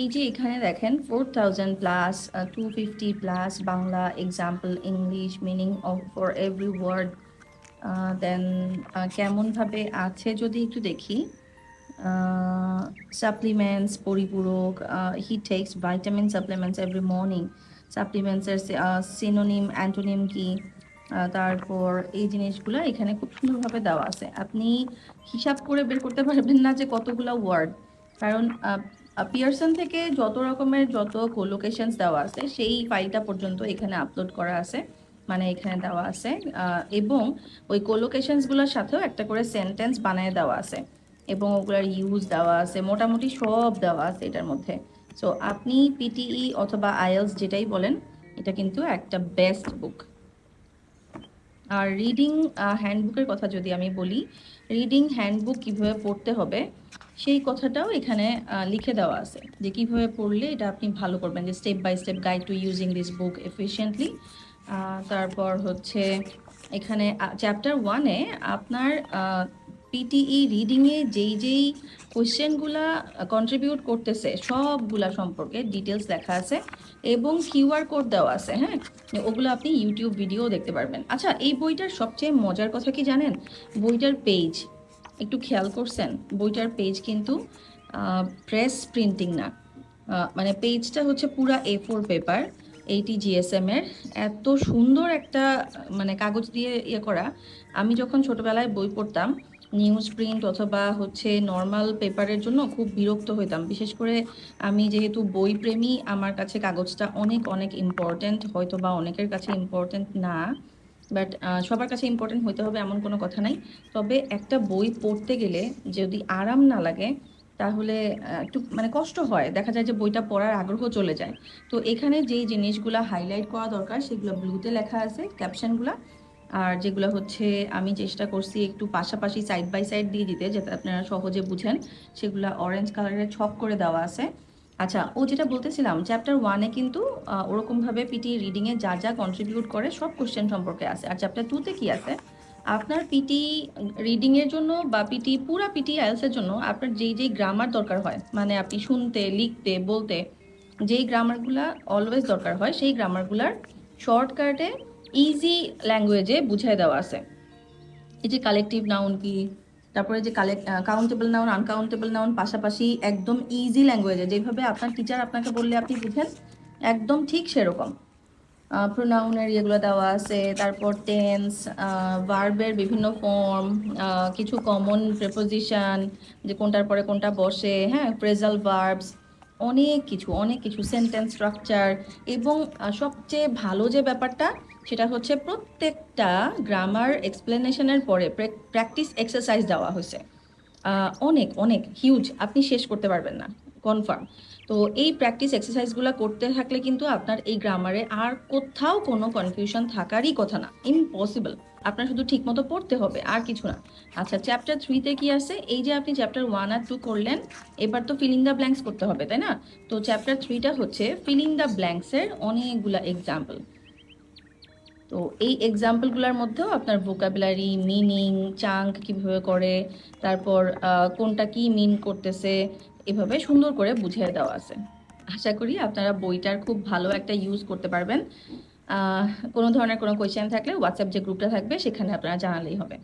এই যে এখানে দেখেন four thousand plus two fifty plus Bangla example English meaning of for every word then কেমনভাবে আছে যদি একটু দেখি সাপ্লিমেন্টস পরিপূরক he takes vitamin supplements every morning সাপ্লিমেন্টসের synonym antonym কি? তারপর এই জিনিসগুলো এখানে খুব সুন্দরভাবে দেওয়া আছে। আপনি হিসাব করে বের করতে পারবেন না যে কতগুলো ওয়ার্ড কারণ পিয়ারসন থেকে যত রকমের যত কোলোকেশনস দেওয়া আছে, সেই ফাইলটা পর্যন্ত এখানে আপলোড করা আছে মানে এখানে দেওয়া আছে। এবং ওই কোলোকেশনসগুলোর সাথেও একটা করে সেন্টেন্স বানিয়ে দেওয়া আছে, এবং ওগুলার ইউজ দেওয়া আছে, মোটামুটি সব দেওয়া আছে এটার মধ্যে। সো আপনি পিটিই অথবা আইএলস যেটাই বলেন, এটা কিন্তু একটা বেস্ট বুক আর রিডিং হ্যান্ডবুকের কথা যদি আমি বলি রিডিং হ্যান্ডবুক কীভাবে পড়তে হবে, সেই কথাটাও এখানে লিখে দেওয়া আছে যে কীভাবে পড়লে এটা আপনি ভালো করবেন, যে step by step guide to using this book efficiently তারপর হচ্ছে এখানে চ্যাপ্টার ওয়ানে আপনার পিটিই রিডিংয়ে যেই যেই কোয়েশ্চেনগুলা কন্ট্রিবিউট করতেছে, সবগুলা সম্পর্কে ডিটেলস লেখা আছে এবং কিউআর কোড দেওয়া আছে হ্যাঁ? ওগুলো আপনি ইউটিউব ভিডিও দেখতে পারবেন। আচ্ছা এই বইটার সবচেয়ে মজার কথা কি জানেন? বইটার পেজ একটু খেয়াল করছেন? বইটার পেজ কিন্তু প্রেস প্রিন্টিং না। মানে পেজটা হচ্ছে পুরা A four paper eighty GSM এর। এত সুন্দর একটা মানে কাগজ দিয়ে ইয়ে করা। আমি যখন ছোটবেলায় বই পড়তাম নিউজ প্রিন্ট অথবা হচ্ছে নর্মাল পেপারের জন্য খুব বিরক্ত হইতাম। বিশেষ করে আমি যেহেতু বই প্রেমী আমার কাছে কাগজটা অনেক অনেক ইম্পর্ট্যান্ট হয়তো বা অনেকের কাছে ইম্পর্ট্যান্ট না বাট সবার কাছে ইম্পর্ট্যান্ট হইতে হবে এমন কোনো কথা নাই। তবে একটা বই পড়তে গেলে যদি আরাম না লাগে, তাহলে একটু মানে কষ্ট হয়। দেখা যায় যে বইটা পড়ার আগ্রহ চলে যায়। তো এখানে যেই জিনিসগুলো হাইলাইট করা দরকার, সেগুলো ব্লুতে লেখা আছে ক্যাপশনগুলো আর যেগুলো হচ্ছে আমি চেষ্টা করছি একটু পাশাপাশি সাইড বাই সাইড দিয়ে দিতে, যাতে আপনারা সহজে বুঝেন। সেগুলো অরেঞ্জ কালারের ছক করে দেওয়া আছে। আচ্ছা ও যেটা বলতেছিলাম চ্যাপ্টার ওয়ানে কিন্তু ওরকমভাবে পিটি রিডিংয়ে যা যা কন্ট্রিবিউট করে, সব কোশ্চেন সম্পর্কে আছে। আর চ্যাপ্টার টুতে কি আছে? আপনার পিটি রিডিংয়ের জন্য বা পিটি পুরা পিটি আইএলস এর জন্য আপনার যেই যেই গ্রামার দরকার হয় মানে আপনি শুনতে, লিখতে, বলতে, যেই গ্রামারগুলা অলওয়েজ দরকার হয়, সেই গ্রামারগুলার শর্টকাটে ইজি ল্যাঙ্গুয়েজে বুঝাই দেওয়া আছে। এই যে কালেকটিভ নাউন কি, তারপরে যে collect countable noun uncountable noun পাশাপাশি একদম ইজি ল্যাঙ্গুয়েজে যেভাবে আপনার টিচার আপনাকে বললে আপনি বুঝেন, একদম ঠিক সেরকম। প্রোনাউনের ইয়েগুলো দেওয়া আছে, তারপর টেন্স ভার্বের বিভিন্ন ফর্ম কিছু কমন প্রেপোজিশন যে কোনটার পরে কোনটা বসে হ্যাঁ প্রেজাল ভার্বস অনেক কিছু অনেক কিছু সেন্টেন্স স্ট্রাকচার এবং সবচেয়ে ভালো যে ব্যাপারটা সেটা হচ্ছে প্রত্যেকটা গ্রামার এক্সপ্লেনেশনের পরে প্র্যাকটিস এক্সারসাইজ দেওয়া হয়েছে। অনেক অনেক হিউজ আপনি শেষ করতে পারবেন না কনফার্ম তো এই প্র্যাকটিস এক্সারসাইজগুলো করতে থাকলে কিন্তু আপনার এই গ্রামারে আর কোথাও কোনো কনফিউশন থাকারই কথা না। ইম্পসিবল আপনার শুধু ঠিকমতো পড়তে হবে, আর কিছু না। আচ্ছা চ্যাপ্টার থ্রিতে কি আছে? এই যে আপনি চ্যাপ্টার ওয়ান আর টু করলেন, এবার তো ফিলিং দ্য ব্ল্যাঙ্কস করতে হবে, তাই না? তো চ্যাপ্টার থ্রিটা হচ্ছে ফিলিং দ্য ব্ল্যাঙ্কসের অনেকগুলা এক্সাম্পল তো এই এক্সাম্পলগুলোর মধ্যেও আপনার ভোকাবুলারি মিনিং চাঙ্ক কীভাবে করে, তারপর কোনটা কি মিন করতেছে এভাবে সুন্দর করে বুঝিয়ে দেওয়া আছে। আশা করি আপনারা বইটার খুব ভালো একটা ইউজ করতে পারবেন। কোনো ধরনের কোনো কোয়েশ্চেন থাকলে হোয়াটসঅ্যাপ যে গ্রুপটা থাকবে, সেখানে আপনারা জানালেই হবে।